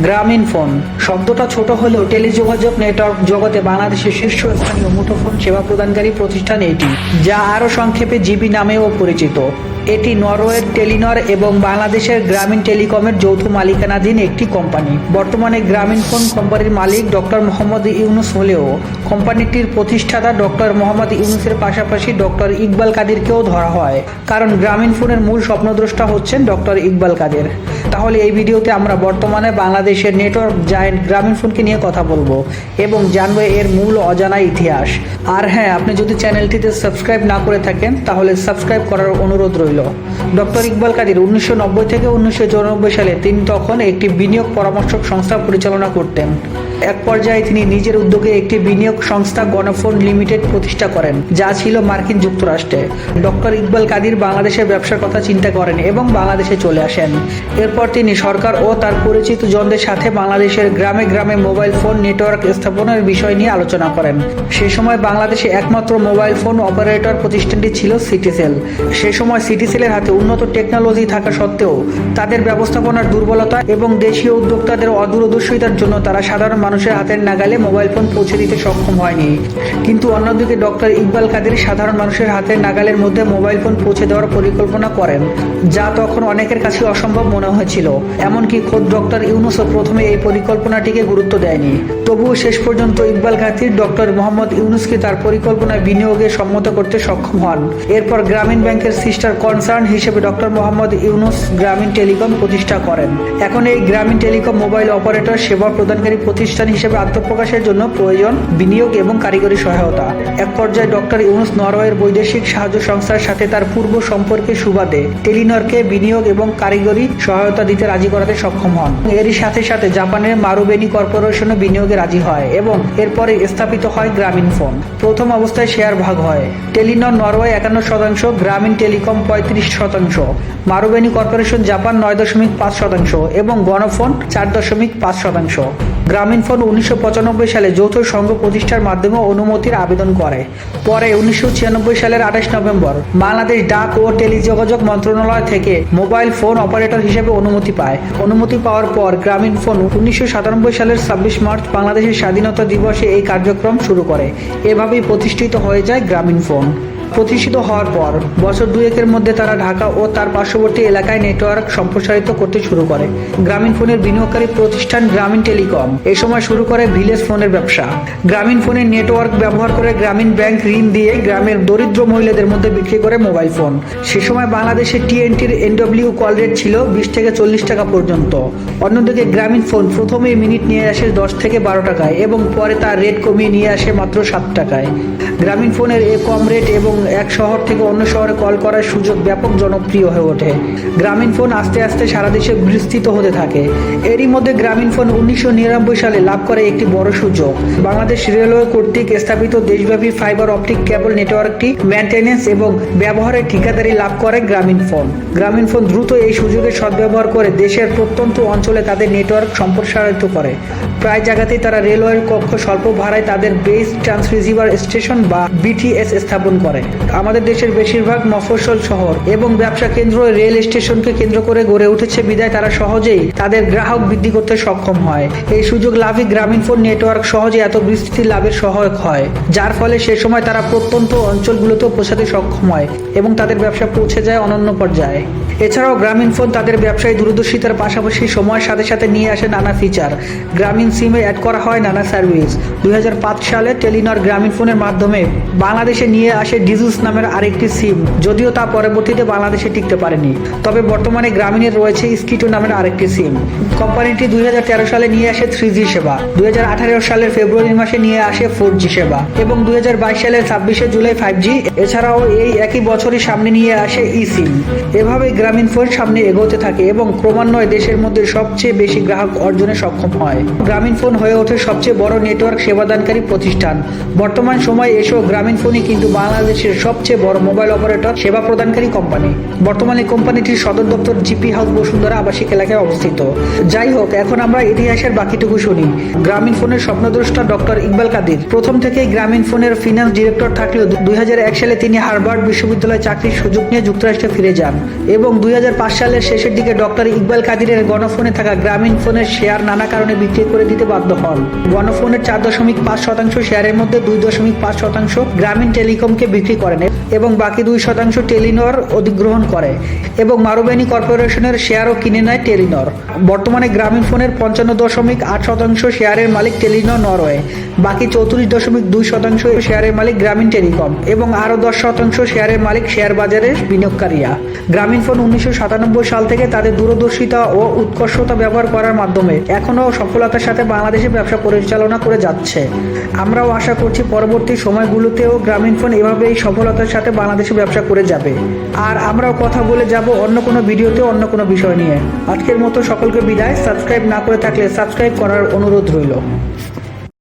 গ্রামীণ ফোন। শব্দটা ছোট হলেও টেলিযোগাযোগ নেটওয়ার্ক জগতে বাংলাদেশের শীর্ষস্থানীয় মুঠোফোন সেবা প্রদানকারী প্রতিষ্ঠান এটি, যা আরও সংক্ষেপে জিবি নামেও পরিচিত। এটি নরওয়ের টেলিনর এবং বাংলাদেশের গ্রামীণ টেলিকমের যৌথ মালিকানাধীন একটি কোম্পানি। বর্তমানে গ্রামীণ ফোন কোম্পানির মালিক ডক্টর মোহাম্মদ ইউনুস হলেও কোম্পানিটির প্রতিষ্ঠাতা ডক্টর মোহাম্মদ ইউনুসের পাশাপাশি ডক্টর ইকবাল কাদিরকেও ধরা হয়। কারণ গ্রামীণ ফোনের মূল স্বপ্নদ্রষ্টা হচ্ছেন ডক্টর ইকবাল কাদের। তাহলে এই ভিডিওতে আমরা বর্তমানে বাংলাদেশের নেটওয়ার্ক জায়েন্ট গ্রামীণ ফোনকে নিয়ে কথা বলব এবং জানব এর মূল অজানা ইতিহাস। আর হ্যাঁ আপনি যদি চ্যানেলটিতে সাবস্ক্রাইব না করে থাকেন, তাহলে সাবস্ক্রাইব করার অনুরোধ রইল ডক্টর ইকবাল কাদির উনিশশো নব্বই থেকে উনিশশো সালে তিনি তখন একটি বিনিয়োগ পরামর্শক সংস্থা পরিচালনা করতেন। এক পর্যায়ে তিনি নিজের উদ্যোগে একটি বিনিয়োগ সংস্থা গণফোন লিমিটেড প্রতিষ্ঠা করেন, যা ছিল মার্কিন যুক্তরাষ্ট্রে। ডক্টর ইকবাল কাদির বাংলাদেশের ব্যবসার কথা চিন্তা করেন এবং বাংলাদেশে চলে আসেন। এরপর তিনি সরকার ও তার পরিচিত জনদের সাথে বাংলাদেশের গ্রামে গ্রামে মোবাইল ফোন নেটওয়ার্ক স্থাপনের বিষয় নিয়ে আলোচনা করেন। সে সময় বাংলাদেশে একমাত্র মোবাইল ফোন অপারেটর প্রতিষ্ঠানটি ছিল সিটিসেল। সে সময় সিটিসেলের হাতে উন্নত টেকনোলজি থাকা সত্ত্বেও তাদের ব্যবস্থাপনার দুর্বলতা এবং দেশীয় উদ্যোক্তাদের অদূরদর্শিতার জন্য তারা সাধারণ মানুষের হাতের নাগালে মোবাইল ফোন পৌঁছে দিতে সক্ষম হয়নি। কিন্তু অন্যদিকে ডক্টর ইকবাল কাদের সাধারণ মানুষের হাতের নাগালের মধ্যে মোবাইল ফোন পৌঁছে দেওয়ার পরিকল্পনা করেন, যা তখন অনেকের কাছে অসম্ভব মনে হয়েছিল। এমনকি খোদ ডক্টর ইউনুসও প্রথমে এই পরিকল্পনাটিকে গুরুত্ব দেয়নি। তবুও শেষ পর্যন্ত ইকবাল খাতির ডক্টর মোহাম্মদ ইউনুসকে তার পরিকল্পনায় বিনিয়োগে সম্মত করতে সক্ষম হন। এরপর গ্রামীণ ব্যাংকের সিস্টার কনসার্ন হিসেবে ডক্টর মোহাম্মদ ইউনুস গ্রামীণ টেলিকম প্রতিষ্ঠা করেন। এখন এই গ্রামীণ টেলিকম মোবাইল অপারেটর, সেবা প্রদানকারী প্রতিষ্ঠান হিসেবে আত্মপ্রকাশের জন্য প্রয়োজন বিনিয়োগ এবং কারিগরি সহায়তা। এক পর্যায়ে ডক্টর ইউনুস নরওয়ের বৈদেশিক সাহায্য সংস্থার সাথে তার পূর্ব সম্পর্কের সুবাদে টেলিনরকে বিনিয়োগ এবং কারিগরি সহায়তা দিতে রাজি করাতে সক্ষম হন। এরই সাথে সাথে জাপানের মারুবেনি কর্পোরেশনও বিনিয়োগে রাজি হয় এবং এরপরে স্থাপিত হয় গ্রামীণ ফোন। প্রথম অবস্থায় শেয়ার ভাগ হয়। টেলিনর নরওয়ে একান্ন শতাংশ, গ্রামীণ টেলিকম পঁয়ত্রিশ শতাংশ, মারুবেনি কর্পোরেশন জাপান নয় দশমিক পাঁচ শতাংশ এবং গণফোন চার দশমিক পাঁচ শতাংশ। গ্রামীণ ফোন উনিশশো পঁচানব্বই সালে যৌথ সংঘ প্রতিষ্ঠার মাধ্যমে অনুমতির আবেদন করে। পরে উনিশশো ছিয়ানব্বই সালের আঠাশ নভেম্বর বাংলাদেশ ডাক ও টেলিযোগাযোগ মন্ত্রণালয় থেকে মোবাইল ফোন অপারেটর হিসেবে অনুমতি পায়। অনুমতি পাওয়ার পর গ্রামীণ ফোন উনিশশো সাতানব্বই সালের ছাব্বিশ মার্চ বাংলাদেশের স্বাধীনতা দিবসে এই কার্যক্রম শুরু করে। এভাবেই প্রতিষ্ঠিত হয়ে যায় গ্রামীণ ফোন। প্রতিষ্ঠিত হওয়ার পর বছর দুয়েকের মধ্যে তারা ঢাকা ও তার পার্শ্ববর্তী এলাকায় নেটওয়ার্ক সম্প্রসারিত করতে শুরু করে। গ্রামীণ ফোনের বিনিয়োগকারী প্রতিষ্ঠান গ্রামীণ টেলিকম এ সময় শুরু করে ভিলেজ ফোনের ব্যবসা। গ্রামীণ ফোনের নেটওয়ার্ক ব্যবহার করে গ্রামীণ ব্যাংক ঋণ দিয়ে গ্রামের দরিদ্র মহিলাদের মধ্যে বিক্রি করে মোবাইল ফোন। সে সময় বাংলাদেশে টিএনটির এনডব্লিউ কল রেট ছিল বিশ থেকে চল্লিশ টাকা পর্যন্ত। অন্যদিকে গ্রামীণ ফোন প্রথমে মিনিট নিয়ে আসে দশ থেকে বারো টাকায় এবং পরে তার রেট কমিয়ে নিয়ে আসে মাত্র সাত টাকায়। গ্রামীণ ফোনের এ কম রেট এবং এক শহর থেকে অন্য শহরে কল করার সুযোগ ব্যাপক জনপ্রিয় হয়ে ওঠে। গ্রামীণ ফোন আস্তে আস্তে সারা দেশে বিস্তৃত হতে থাকে। এরই মধ্যে গ্রামীণ ফোন উনিশশো নিরানব্বই সালে লাভ করে একটি বড় সুযোগ। বাংলাদেশ রেলওয়ে কর্তৃক স্থাপিত দেশব্যাপী ফাইবার অপটিক কেবল নেটওয়ার্কটি মেনটেন্যান্স এবং ব্যবহারের ঠিকাদারি লাভ করে গ্রামীণ ফোন। গ্রামীণ ফোন দ্রুত এই সুযোগের সদ্ব্যবহার করে দেশের প্রত্যন্ত অঞ্চলে তাদের নেটওয়ার্ক সম্প্রসারিত করে। প্রায় জায়গাতেই তারা রেলওয়ের কক্ষ স্বল্প ভাড়ায় তাদের বেস ট্রান্স ট্রান্সরিসিভার স্টেশন বা বিটিএস স্থাপন করে। আমাদের দেশের বেশিরভাগ মফস্বল শহর এবং ব্যবসা কেন্দ্র রেল স্টেশনকে কেন্দ্র করে গড়ে উঠেছে বিদায়। তারা সহজেই তাদের গ্রাহক বৃদ্ধি করতে সক্ষম হয়। এই সুযোগ লাভই গ্রামীণ ফোন নেটওয়ার্ক সহজে এত বিস্তৃতি লাভের সহায়ক হয়, যার ফলে সে সময় তারা প্রত্যন্ত অঞ্চলগুলোতেও পৌঁছাতে সক্ষম হয় এবং তাদের ব্যবসা পৌঁছে যায় অনন্য পর্যায়ে। এছাড়াও গ্রামীণ ফোন তাদের ব্যবসায়ী দূরদর্শিতার পাশাপাশি সময়ের সাথে সাথে নিয়ে আসে নানা ফিচার গ্রামীণ সিমে অ্যাড করা হয় নানা সার্ভিস দুই সালে টেলিনর গ্রামীণ ফোনের মাধ্যমে বাংলাদেশে নিয়ে আসে ডিজুস নামের আরেকটি সিম যদিও তা পরবর্তীতে বাংলাদেশে টিকতে পারেনি। তবে বর্তমানে গ্রামীণের রয়েছে স্কিটো নামের আরেকটি সিম কোম্পানিটি দুই হাজার তেরো সালে নিয়ে আসে থ্রি জি সেবা। দুই সালের ফেব্রুয়ারি মাসে নিয়ে আসে ফোর জি সেবা। এবং দুই সালের ছাব্বিশে জুলাই ফাইভ জি এছাড়াও এই একই বছরই সামনে নিয়ে আসে ই সিম এভাবে গ্রামীণ ফোন সামনে এগোতে থাকে এবং ক্রমান্বয়ে দেশের মধ্যে সবচেয়ে বেশি গ্রাহক অর্জনে সক্ষম হয়। গ্রামীণ ফোন হয়ে ওঠে সবচেয়ে বড় নেটওয়ার্ক সেবাদানকারী প্রতিষ্ঠান। বর্তমান সময়ে এসেও গ্রামীণ ফোনই কিন্তু বাংলাদেশের সবচেয়ে বড় মোবাইল অপারেটর, সেবা প্রদানকারী কোম্পানি। বর্তমানে কোম্পানিটির সদর দপ্তর জিপি হাউস বসুন্ধরা আবাসিক এলাকায় অবস্থিত। যাই হোক, এখন আমরা ইতিহাসের বাকিটুকু শুনি। গ্রামীণ ফোনের স্বপ্নদ্রষ্টা ডক্টর ইকবাল কাদির। প্রথম থেকেই গ্রামীণ ফোনের ফিনান্স ডিরেক্টর থাকলেও দুই হাজার এক সালে তিনি হার্ভার্ড বিশ্ববিদ্যালয়ে চাকরির সুযোগ নিয়ে যুক্তরাষ্ট্রে ফিরে যান এবং দুই হাজার পাঁচ সালের শেষের দিকে ডক্টর ইকবাল কাদিরের গণফোনে থাকা গ্রামীণ ফোনের শেয়ার নানা কারণে বিক্রি করে দিতে বাধ্য হন। গণফোনের চার দশমিক পাঁচ শতাংশ শেয়ারের মধ্যে দুই দশমিক পাঁচ শতাংশ গ্রামীণ টেলিকমকে বিক্রি করেন। এবং বাকি দুই শতাংশ টেলিনর অধিগ্রহণ করে এবং মারুবানি কর্পোরেশনের শেয়ারও কিনে নেয় টেলিনর। বর্তমানে গ্রামীণ ফোনের পঞ্চান্ন দশমিক আট শতাংশ শেয়ারের মালিক টেলিনর নরওয়ে বাকি চৌত্রিশ দশমিক দুই শতাংশ শেয়ারের মালিক গ্রামীণ টেলিকম এবং আরও দশ শতাংশ শেয়ারের মালিক শেয়ার বাজারের বিনিয়োগকারীরা। গ্রামীণ ফোন উনিশশো সাতানব্বই সাল থেকে তাদের দূরদর্শিতা ও উৎকর্ষতা ব্যবহার করার মাধ্যমে এখনও সফলতার সাথে বাংলাদেশে ব্যবসা পরিচালনা করে যাচ্ছে। আমরাও আশা করছি পরবর্তী সময়গুলোতেও গ্রামীণ ফোন এভাবেই সফলতার সাথে বাংলাদেশে ব্যবসা করে যাবে। আর আমরাও কথা বলে যাব অন্য কোনো ভিডিওতে অন্য কোনো বিষয় নিয়ে। আজকের মতো সকলকে বিদায়। সাবস্ক্রাইব না করে থাকলে সাবস্ক্রাইব করার অনুরোধ রইল।